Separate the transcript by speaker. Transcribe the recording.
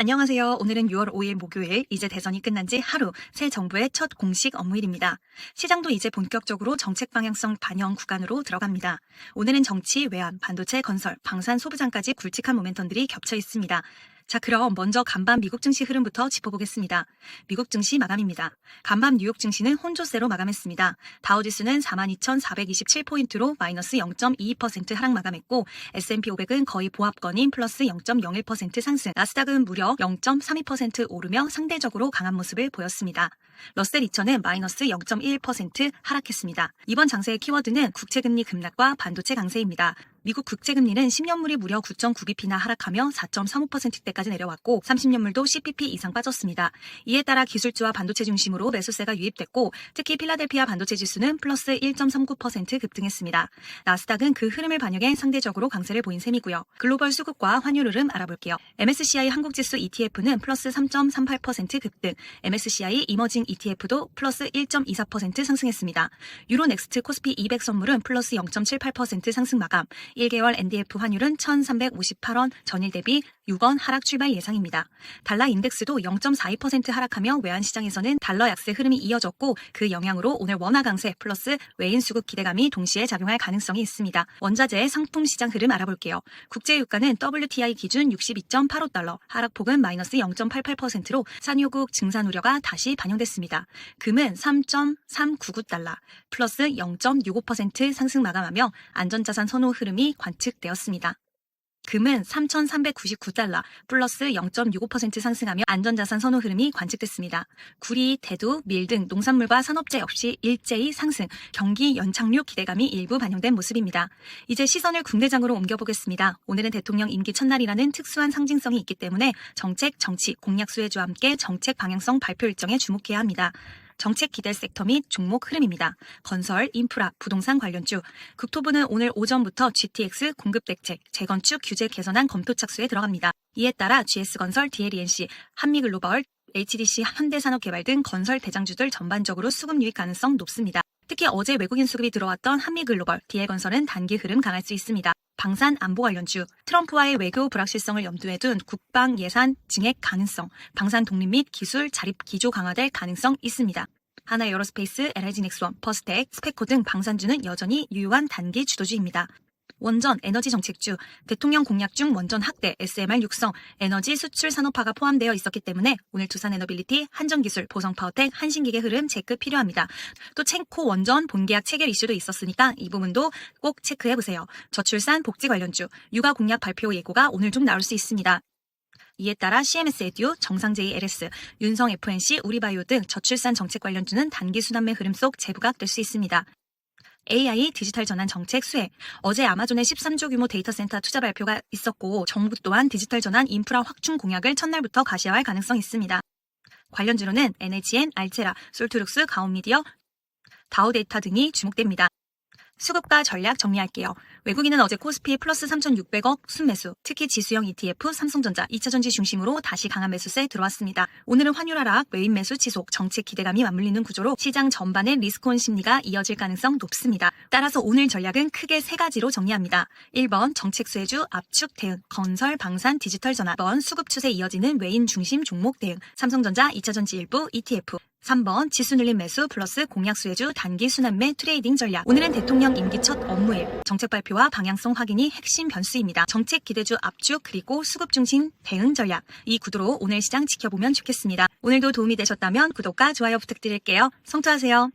Speaker 1: 안녕하세요. 오늘은 6월 5일 목요일, 이제 대선이 끝난 지 하루, 새 정부의 첫 공식 업무일입니다. 시장도 이제 본격적으로 정책 방향성 반영 구간으로 들어갑니다. 오늘은 정치, 외환, 반도체, 건설, 방산, 소부장까지 굵직한 모멘텀들이 겹쳐 있습니다. 자, 그럼 먼저 간밤 미국 증시 흐름부터 짚어보겠습니다. 미국 증시 마감입니다. 간밤 뉴욕 증시는 혼조세로 마감했습니다. 다우지수는 42,427포인트로 마이너스 0.22% 하락 마감했고 S&P 500은 거의 보합권인 플러스 0.01% 상승, 나스닥은 무려 0.32% 오르며 상대적으로 강한 모습을 보였습니다. 러셀 2000은 마이너스 0.1% 하락했습니다. 이번 장세의 키워드는 국채금리 급락과 반도체 강세입니다. 미국 국채금리는 10년물이 무려 9.9bp나 하락하며 4.35%대까지 내려왔고 30년물도 10bp 이상 빠졌습니다. 이에 따라 기술주와 반도체 중심으로 매수세가 유입됐고 특히 필라델피아 반도체 지수는 플러스 1.39% 급등했습니다. 나스닥은 그 흐름을 반영해 상대적으로 강세를 보인 셈이고요. 글로벌 수급과 환율 흐름 알아볼게요. MSCI 한국지수 ETF는 플러스 3.38% 급등, MSCI 이머징 ETF도 플러스 1.24% 상승했습니다. 유로넥스트 코스피 200 선물은 플러스 0.78% 상승 마감, 1개월 NDF 환율은 1,358원, 전일 대비 6원 하락 출발 예상입니다. 달러 인덱스도 0.42% 하락하며 외환시장에서는 달러 약세 흐름이 이어졌고 그 영향으로 오늘 원화 강세 플러스 외인 수급 기대감이 동시에 작용할 가능성이 있습니다. 원자재 상품 시장 흐름 알아볼게요. 국제 유가는 WTI 기준 62.85달러, 하락폭은 마이너스 0.88%로 산유국 증산 우려가 다시 반영됐습니다. 금은 3.399달러, 플러스 0.65% 상승 마감하며 안전자산 선호 흐름이 관측되었습니다. 금은 3,399달러 플러스 0.65% 상승하며 안전자산 선호 흐름이 관측됐습니다. 구리, 대두, 밀 등 농산물과 산업재 역시 일제히 상승, 경기 연착륙 기대감이 일부 반영된 모습입니다. 이제 시선을 국내장으로 옮겨보겠습니다. 오늘은 대통령 임기 첫날이라는 특수한 상징성이 있기 때문에 정책, 정치, 공약 수혜주와 함께 정책 방향성 발표 일정에 주목해야 합니다. 정책 기대 섹터 및 종목 흐름입니다. 건설, 인프라, 부동산 관련주. 국토부는 오늘 오전부터 GTX 공급 대책, 재건축 규제 개선안 검토 착수에 들어갑니다. 이에 따라 GS건설, DLENC, 한미글로벌, HDC, 현대산업개발 등 건설 대장주들 전반적으로 수급 유입 가능성 높습니다. 특히 어제 외국인 수급이 들어왔던 한미글로벌, DL건설은 단기 흐름 강할 수 있습니다. 방산 안보 관련 주, 트럼프와의 외교 불확실성을 염두에 둔 국방 예산 증액 가능성, 방산 독립 및 기술 자립 기조 강화될 가능성 있습니다. 하나 에어로스페이스, LIG 넥스원, 퍼스텍, 스페코 등 방산주는 여전히 유효한 단기 주도주입니다. 원전, 에너지 정책주, 대통령 공약 중 원전 확대, SMR 육성, 에너지 수출 산업화가 포함되어 있었기 때문에 오늘 두산 에너빌리티, 한전기술, 보성파워텍, 한신기계 흐름 체크 필요합니다. 또 챙코 원전 본계약 체결 이슈도 있었으니까 이 부분도 꼭 체크해보세요. 저출산, 복지 관련주, 육아 공약 발표 예고가 오늘 좀 나올 수 있습니다. 이에 따라 CMS 에듀, 정상제이 LS, 윤성 FNC, 우리바이오 등 저출산 정책 관련주는 단기 순환매 흐름 속 재부각될 수 있습니다. AI 디지털 전환 정책 수혜. 어제 아마존의 13조 규모 데이터 센터 투자 발표가 있었고 정부 또한 디지털 전환 인프라 확충 공약을 첫날부터 가시화할 가능성이 있습니다. 관련주로는 NHN, 알테라, 솔트룩스, 가온미디어, 다우데이터 등이 주목됩니다. 수급과 전략 정리할게요. 외국인은 어제 코스피 플러스 3,600억 순매수, 특히 지수형 ETF 삼성전자 2차전지 중심으로 다시 강한 매수세 들어왔습니다. 오늘은 환율 하락, 외인 매수 지속, 정책 기대감이 맞물리는 구조로 시장 전반의 리스크온 심리가 이어질 가능성 높습니다. 따라서 오늘 전략은 크게 세 가지로 정리합니다. 1번 정책 수혜주 압축 대응, 건설, 방산, 디지털 전환. 2번 수급 추세 이어지는 외인 중심 종목 대응, 삼성전자 2차전지 일부 ETF. 3번 지수 늘림 매수 플러스 공약 수혜주 단기 순환매 트레이딩 전략. 오늘은 대통령 임기 첫 업무일. 정책 발표와 방향성 확인이 핵심 변수입니다. 정책 기대주 압축 그리고 수급 중심 대응 전략. 이 구도로 오늘 시장 지켜보면 좋겠습니다. 오늘도 도움이 되셨다면 구독과 좋아요 부탁드릴게요. 성투하세요.